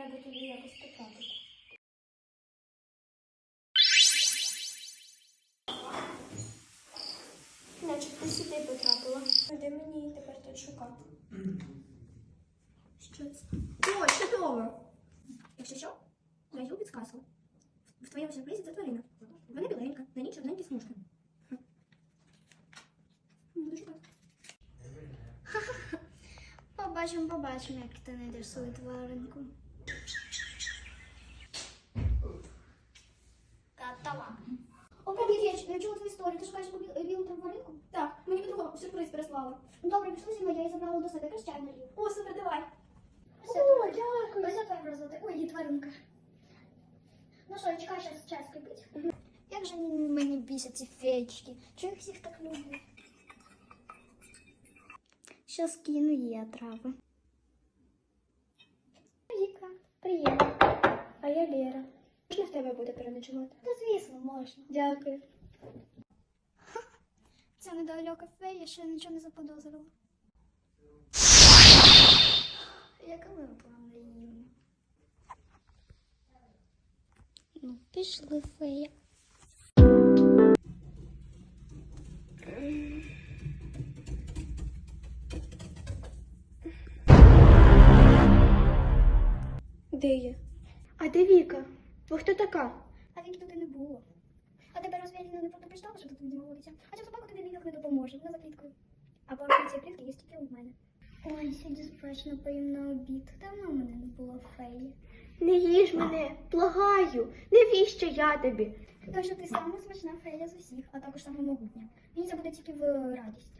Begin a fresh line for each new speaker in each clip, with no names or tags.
треба туди якось потрапити. Начебто сюди потрапила. Де мені її тепер тут шукати? Що це? О, чудово! Якщо що, даю підсказку. В твоєму сюрпризі це тварина. Вона біленька, на ній чорненькі смужки. Хм. Буду шукати.
Побачимо, побачимо, як ти знайдеш свою тваринку. Готова.
О, привіт, я, ч- я чула твою історію. Ти шукаєш побіл- білу тваринку? Так, мені подруга сюрприз. Добре, пішли зі мною, я її забрала до себе. Якраз чай налів. О, супер, давай. О, дякую.
Ось така розвити. Ой, є тваринка.
Ну що, я чекаю, зараз час кипить.
Як же мені бісять ці феєчки? Чого їх всіх так люблю? Щас кину їй отрави.
Віка, приємно. А я Лера. Можна в тебе буде переночувати?
Та звісно, можна.
Дякую.
Ця недалека фея ще нічого не заподозрила. Яка ми наївна. Ну, пішли фея.
Де я? А де Віка? Ви хто така?
А він тут і не було. А тебе розве Аліна не предупреждала, що тут людина вулиця? А ця собака тобі ніяк не допоможе, вона за кліткою. А пару цієї клітки є тільки у мене. Ой, сьогодні смачно поїм на обід. Давно мене не було феї.
Не їж мене, благаю. Навіщо я тобі?
Тому що ти сама смачна фея з усіх, а також сама могутня. Мені це буде тільки в радість.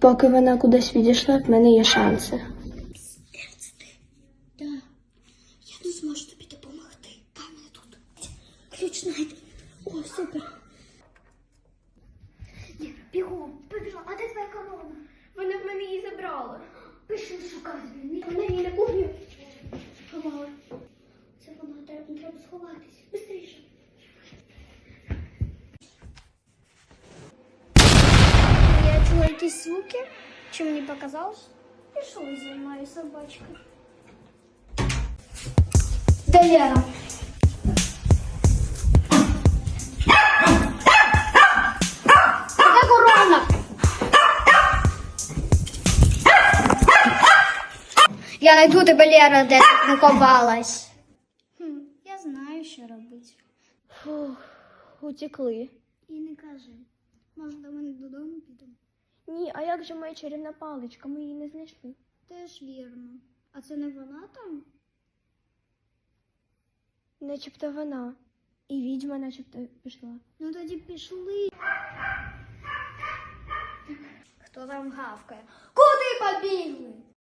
Поки вона кудись відійшла, в мене є шанси.
Да. Я не зможу тобі допомогти. Дай мене тут. Ключ знайди.
О, супер.
Ні, бігом, побігла. А де твоя корона?
Вона в мене її забрала.
Пішли шукати. Ні,
Вона її на кухню.
Ховала. Це вона, треба, треба сховатись. Бистріше. Я чула якісь звуки. Чи мені показалось? Пішли за мною собачка. Я найду тебе, Лера, де ти. Хм, я знаю, що робити.
Фух, утекли.
І не кажи. Може, до мене додому підемо?
Ні, а як же моя чарівна паличка? Ми її не знайшли.
Теж вірно. А це не вона там?
Начебто вона. І відьма начебто пішла.
Ну тоді пішли. Хто там гавкає? Куди побігли?